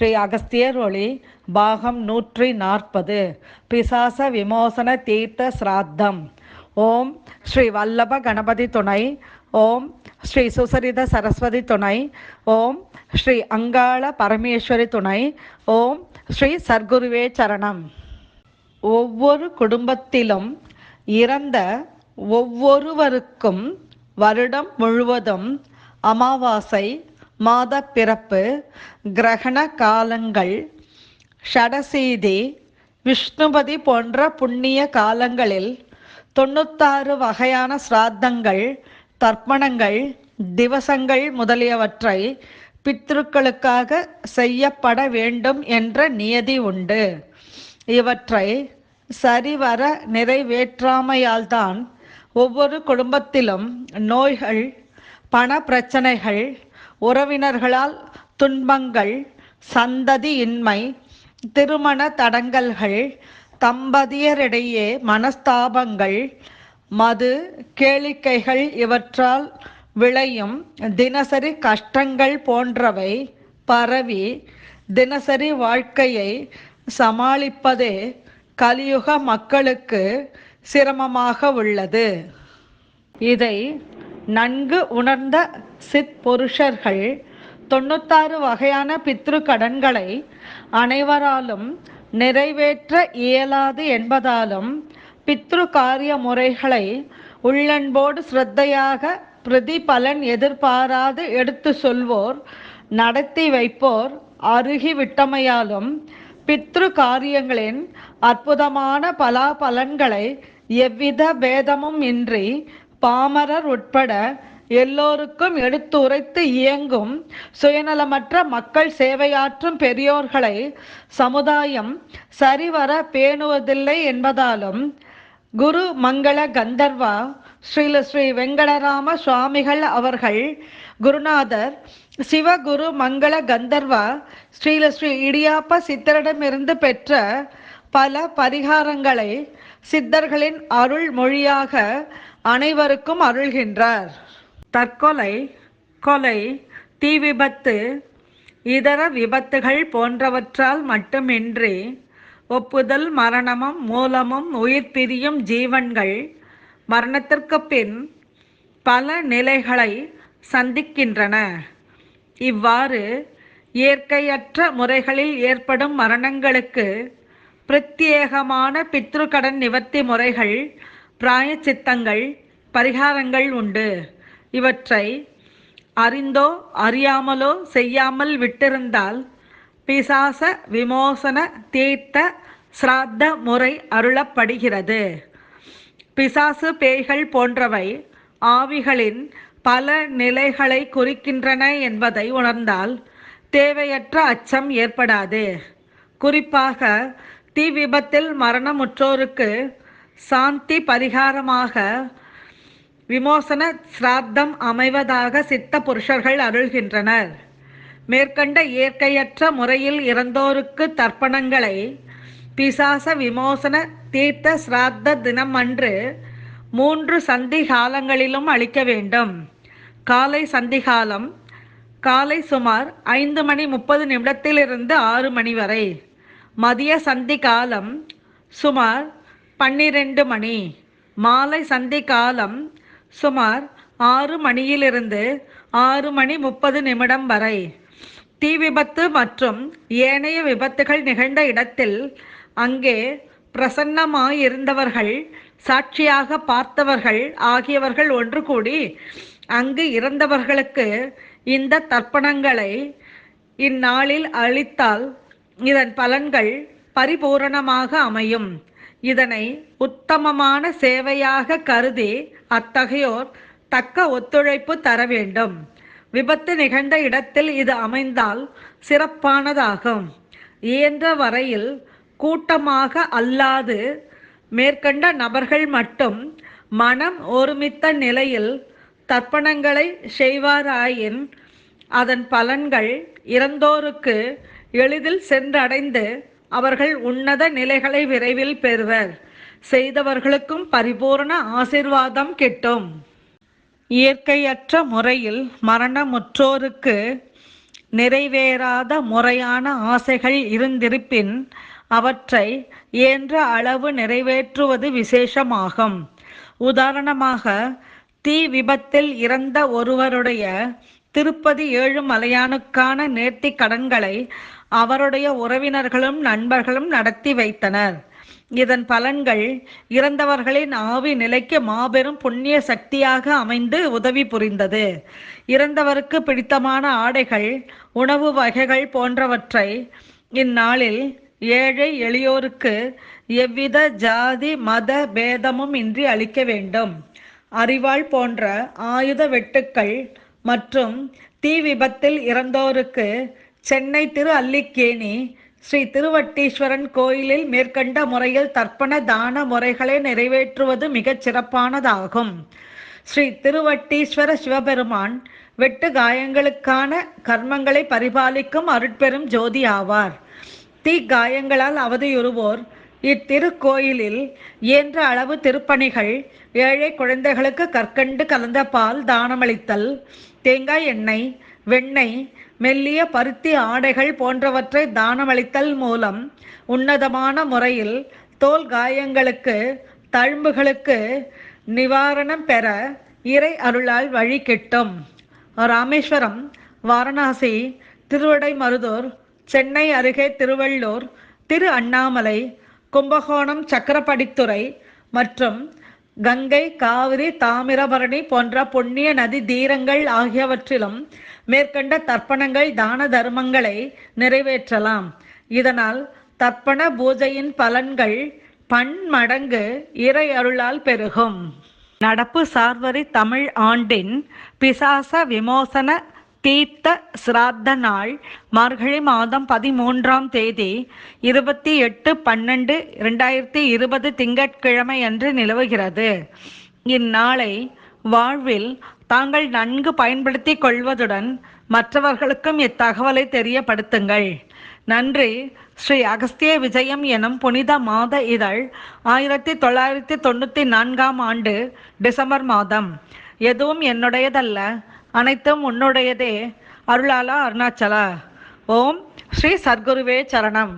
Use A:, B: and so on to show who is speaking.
A: ஸ்ரீ அகஸ்தியர் ஒளி பாகம் நூற்றி நாற்பது. பிசாச விமோசன தீர்த்த சிராத்தம். ஓம் ஸ்ரீ வல்லப கணபதி துணை. ஓம் ஸ்ரீ சுசரித சரஸ்வதி துணை. ஓம் ஸ்ரீ அங்காள பரமேஸ்வரி துணை. ஓம் ஸ்ரீ சர்க்குருவே சரணம். ஒவ்வொரு குடும்பத்திலும் இறந்த ஒவ்வொருவருக்கும் வருடம் முழுவதும் அமாவாசை மாத பிறப்பு கிரகண காலங்கள் ஷடசீதி விஷ்ணுபதி போன்ற புண்ணிய காலங்களில் தொண்ணூத்தாறு வகையான சிராத்தங்கள் தர்ப்பணங்கள் திவசங்கள் முதலியவற்றை பித்ருக்களுக்காக செய்யப்பட வேண்டும் என்ற நியதி உண்டு. இவற்றை சரிவர நிறைவேற்றாமையால்தான் ஒவ்வொரு குடும்பத்திலும் நோய்கள் பண பிரச்சனைகள் உறவினர்களால் துன்பங்கள் சந்ததியின்மை திருமண தடங்கல்கள் தம்பதியரிடையே மனஸ்தாபங்கள் மது கேளிக்கைகள் இவற்றால் விளையும் தினசரி கஷ்டங்கள் போன்றவை பரவி தினசரி வாழ்க்கையை சமாளிப்பதே கலியுக மக்களுக்கு சிரமமாக உள்ளது. இதை நன்கு உணர்ந்த சித் புருஷர்கள் தொண்ணூத்தாறு வகையான பித்ரு கடன்களை அனைவராலும் நிறைவேற்ற இயலாது என்பதாலும் பித்ரு காரிய முறைகளை உள்ளன்போடு ஸ்ரத்தையாக பிரதிபலன் எதிர்பாராது எடுத்து சொல்வோர் நடத்தி வைப்போர் அருகி விட்டமையாலும் பித்ரு காரியங்களின் அற்புதமான பலாபலன்களை எவ்வித பேதமும் இன்றி பாமரர் உட்பட எல்லோருக்கும் எடுத்து உரைத்து இயங்கும் சுயநலமற்ற மக்கள் சேவையாற்றும் பெரியோர்களை சமுதாயம் சரிவர பேணுவதில்லை என்பதாலும் குரு மங்கள கந்தர்வா ஸ்ரீல ஸ்ரீ வெங்கடராம சுவாமிகள் அவர்கள் குருநாதர் சிவகுரு மங்கள கந்தர்வா ஸ்ரீல ஸ்ரீ இடியாப்ப சித்தரிடமிருந்து பெற்ற பல பரிகாரங்களை சித்தர்களின் அருள் மொழியாக அனைவருக்கும் அருள்கின்றார். தற்கொலை கொலை தீ விபத்து இதர விபத்துகள் போன்றவற்றால் மட்டுமின்றி ஒப்புதல் மரணமும் மூலமும் உயிர் பிரியும் ஜீவன்கள் மரணத்திற்கு பின் பல நிலைகளை சந்திக்கின்றன. இவ்வாறு இயற்கையற்ற முறைகளில் ஏற்படும் மரணங்களுக்கு பிரத்யேகமான பித்ருக்கடன் நிவர்த்தி முறைகள் பிராயச்சித்தங்கள் பரிகாரங்கள் உண்டு. இவற்றை அறிந்தோ அறியாமலோ செய்யாமல் விட்டிருந்தால் பிசாச விமோசன தீர்த்த சிராத்த முறை அருளப்படுகிறது. பிசாசு பேய்கள் போன்றவை ஆவிகளின் பல நிலைகளை குறிக்கின்றன என்பதை உணர்ந்தால் தேவையற்ற அச்சம் ஏற்படாது. குறிப்பாக தீ விபத்தில் மரணமுற்றோருக்கு சாந்தி பரிகாரமாக விமோசன சிராத்தம் அமைவதாக சித்த புருஷர்கள் அருள்கின்றனர். மேற்கண்ட இயற்கையற்ற முறையில் இறந்தோருக்கு தர்ப்பணங்களை பிசாச விமோசன தீர்த்த சிராத்த தினம் அன்று மூன்று சந்தி காலங்களிலும் அளிக்க வேண்டும். காலை சந்திகாலம் காலை சுமார் ஐந்து மணி முப்பது நிமிடத்திலிருந்து ஆறு மணி வரை. மதிய சந்தி காலம் சுமார் பன்னிரெண்டு மணி. மாலை சந்தி காலம் சுமார் ஆறு மணியிலிருந்து ஆறு மணி முப்பது நிமிடம் வரை. தீ விபத்து மற்றும் ஏனைய விபத்துகள் நிகழ்ந்த இடத்தில் அங்கே பிரசன்னமாயிருந்தவர்கள் சாட்சியாக பார்த்தவர்கள் ஆகியவர்கள் ஒன்று கூடி அங்கு இறந்தவர்களுக்கு இந்த தர்ப்பணங்களை இந்நாளில் அளித்தால் இதன் பலன்கள் பரிபூரணமாக அமையும். இதனை உத்தமமான சேவையாக கருதி அத்தகையோர் தக்க ஒத்துழைப்பு தர வேண்டும். விபத்து நிகழ்ந்த இடத்தில் இது அமைந்தால் சிறப்பானதாகும். இயன்ற வரையில் கூட்டமாக அல்லாது மேற்கண்ட நபர்கள் மட்டும் மனம் ஒருமித்த நிலையில் தர்ப்பணங்களை செய்வாராயின் அதன் பலன்கள் இறந்தோருக்கு எளிதில் சென்றடைந்து அவர்கள் உன்னத நிலைகளை விரைவில் பெறுவர். செய்தவர்களுக்கும் பரிபூர்ண ஆசிர்வாதம் கிட்டும். இயற்கையற்ற முறையில் மரணமுற்றோருக்கு நிறைவேறாத முறையான ஆசைகள் இருந்திருப்பின் அவற்றை இயன்ற அளவு நிறைவேற்றுவது விசேஷமாகும். உதாரணமாக தீ விபத்தில் இறந்த ஒருவருடைய திருப்பதி ஏழுமலையானுக்கான நேர்த்தி கடன்களை அவருடைய உறவினர்களும் நண்பர்களும் நடத்தி வைத்தனர். இதன் பலன்கள் இறந்தவர்களின் ஆவி நிலைக்கு மாபெரும் புண்ணிய சக்தியாக அமைந்து உதவி புரிந்தது. இறந்தவருக்கு பிடித்தமான ஆடைகள் உணவு வகைகள் போன்றவற்றை இந்நாளில் ஏழை எளியோருக்கு எவ்வித ஜாதி மத பேதமும் இன்றி அளிக்க வேண்டும். அறிவாள் போன்ற ஆயுத வெட்டுக்கள் மற்றும் தீ விபத்தில் இறந்தோருக்கு சென்னை திரு அல்லிக்கேணி ஸ்ரீ திருவட்டீஸ்வரன் கோயிலில் மேற்கண்ட முறையில் தர்ப்பண தான முறைகளை நிறைவேற்றுவது மிகச் சிறப்பானதாகும். ஸ்ரீ திருவட்டீஸ்வர சிவபெருமான் வெட்டு காயங்களுக்கான கர்மங்களை பரிபாலிக்கும் அருட்பெரும் ஜோதி ஆவார். தீ காயங்களால் அவதியுறுவோர் இத்திருக்கோயிலில் இயன்ற அளவு திருப்பணிகள் ஏழை குழந்தைகளுக்கு கற்கண்டு கலந்த பால் தானமளித்தல் தேங்காய் எண்ணெய் வெண்ணெய் மெல்லிய பருத்தி ஆடைகள் போன்றவற்றை தானமளித்தல் மூலம் உன்னதமான முறையில் தோல் காயங்களுக்கு தழும்புகளுக்கு நிவாரணம் பெற இறை அருளால் வழி கிட்டும். ராமேஸ்வரம் வாரணாசி திருவிடைமருதூர் சென்னை அருகே திருவள்ளூர் திரு அண்ணாமலை கும்பகோணம் சக்கரப்படித்துறை மற்றும் கங்கை காவிரி தாமிரபரணி போன்ற புண்ணிய நதி தீரங்கள் ஆகியவற்றிலும் மேற்கண்ட தர்ப்பணங்கள் தான தர்மங்களை நிறைவேற்றலாம். இதனால் தர்ப்பண பூஜையின் பலன்கள் பன்மடங்கு இறை அருளால் பெருகும். நடப்பு சார்வரி தமிழ் ஆண்டின் பிசாச விமோசன தீர்த்த சிராத்த நாள் மார்கழி மாதம் பதிமூன்றாம் தேதி இருபத்தி எட்டு பன்னெண்டு இரண்டாயிரத்தி இருபது திங்கட்கிழமை அன்று நிலவுகிறது. இந்நாளை வாழ்வில் தாங்கள் நன்கு பயன்படுத்தி கொள்வதுடன் மற்றவர்களுக்கும் இத்தகவலை தெரியப்படுத்துங்கள். நன்றி. ஸ்ரீ அகஸ்திய விஜயம் எனும் புனித மாத இதழ் ஆயிரத்தி தொள்ளாயிரத்தி தொண்ணூற்றி நான்காம் ஆண்டு டிசம்பர் மாதம். எதுவும் என்னுடையதல்ல. அனைத்தும் உன்னுடையதே. அருளாலா அருணாச்சலா. ஓம் ஸ்ரீ சத்குருவே சரணம்.